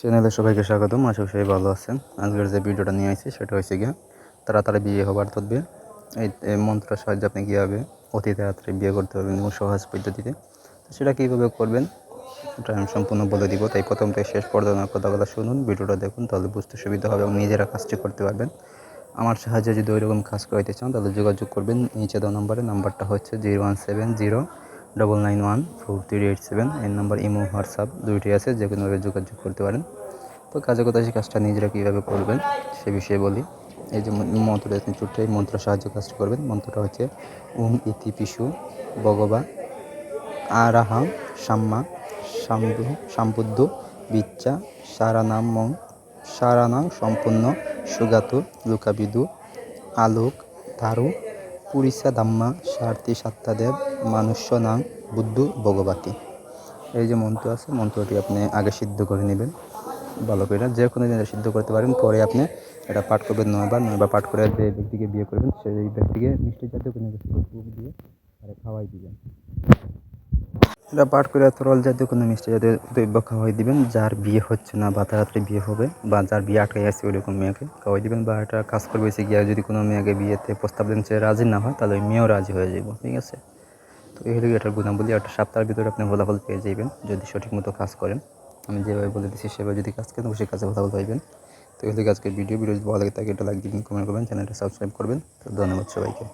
চ্যানেলে সবাইকে স্বাগতম, আশা করি সবাই ভালো আছেন। আজকের যে ভিডিওটা নিয়ে আসছি, সেটা হচ্ছে গিয়ে তাড়াতাড়ি বিয়ে হবার তদবির। এই মন্ত্রের সাহায্যে আপনি কীভাবে অতি তাড়াতাড়ি বিয়ে করতে পারবেন এবং সহজ পদ্ধতিতে, তো সেটা কীভাবে করবেন ওটা আমি সম্পূর্ণ বলে দিব। তাই প্রথম থেকে শেষ পর্যন্ত কথা কথা শুনুন, ভিডিওটা দেখুন, তাহলে বুঝতে সুবিধা হবে এবং নিজেরা কাজটি করতে পারবেন। আমার সাহায্যে যদি ওইরকম কাজ করাইতে চান, তাহলে যোগাযোগ করবেন, নিচে দেওয়া নাম্বারে, নাম্বারটা হচ্ছে zero one seven zero double nine one four three eight seven এই নাম্বার ইমো, হোয়াটসঅ্যাপ দুইটি আছে যে কোনোভাবে যোগাযোগ করতে পারেন। তো কাজে কথা সেই কাজটা নিজেরা কীভাবে করবেন সে বিষয়ে বলি। এই যে মন- মন্ত্রটা আপনি ছোট্ট এই মন্ত্র সাহায্য কাজটা করবেন। মন্ত্রটা হচ্ছে ওম ইতি পিসু ভগবা আরাহাং সাম্মা সাম্বু সাম্বুদ্ধ বিচ্চা সারানাম মং সারানাং সম্পূর্ণ সুগাতু লুকাবিদু আলোক দারু পুরিসা দাম্মা, সার্থী সাত্তাদেব, মানুষ্য নাম বুদ্ধ ভগবতী। এই যে মন্ত্র আছে, মন্ত্রটি আপনি আগে সিদ্ধ করে নেবেন। ভালো করে যে কোনো জিনিস সিদ্ধ করতে পারেন, পরে আপনি এটা পাঠ করবেন নয়বার নয়বার পাঠ করে যে ব্যক্তিকে বিয়ে করবেন, সেই ব্যক্তিকে মিষ্টি জাতীয় কোনো কিছু দিয়ে তারা খাওয়াই দিবেন। এটা পাঠ করে তরল জাতীয় কোনো মিষ্টি জাতীয় দ্রব্য খাওয়াই দিবেন, যার বিয়ে হচ্ছে না বা তাড়াতাড়ি বিয়ে হবে বা যার বিয়ে আটকে আছে ওইরকম মেয়েকে খাওয়াই দিবেন বা এটা কাজ করবে এসে গিয়ে যদি কোনো মেয়েকে বিয়েতে প্রস্তাব দেন সে রাজি না হয়, তাহলে ওই মেয়েও রাজি হয়ে যাব ঠিক আছে? তো এই হলো এটার গুণাবলী একটা সপ্তাহের ভিতরে আপনি ফলাফল পেয়ে যাবেন যদি সঠিক মতো কাজ করেন। আমি যেভাবে বলে দিচ্ছি সেভাবে যদি কাজ করেন, অবশ্যই কাজে ফলাফল পাইবেন। তো এই হলো আজকের ভিডিও ভিডিও যদি ভালো লাগে তাকে এটা লাইক দিবেন কমেন্ট করবেন, চ্যানেলটা সাবস্ক্রাইব করবেন। তো ধন্যবাদ সবাইকে।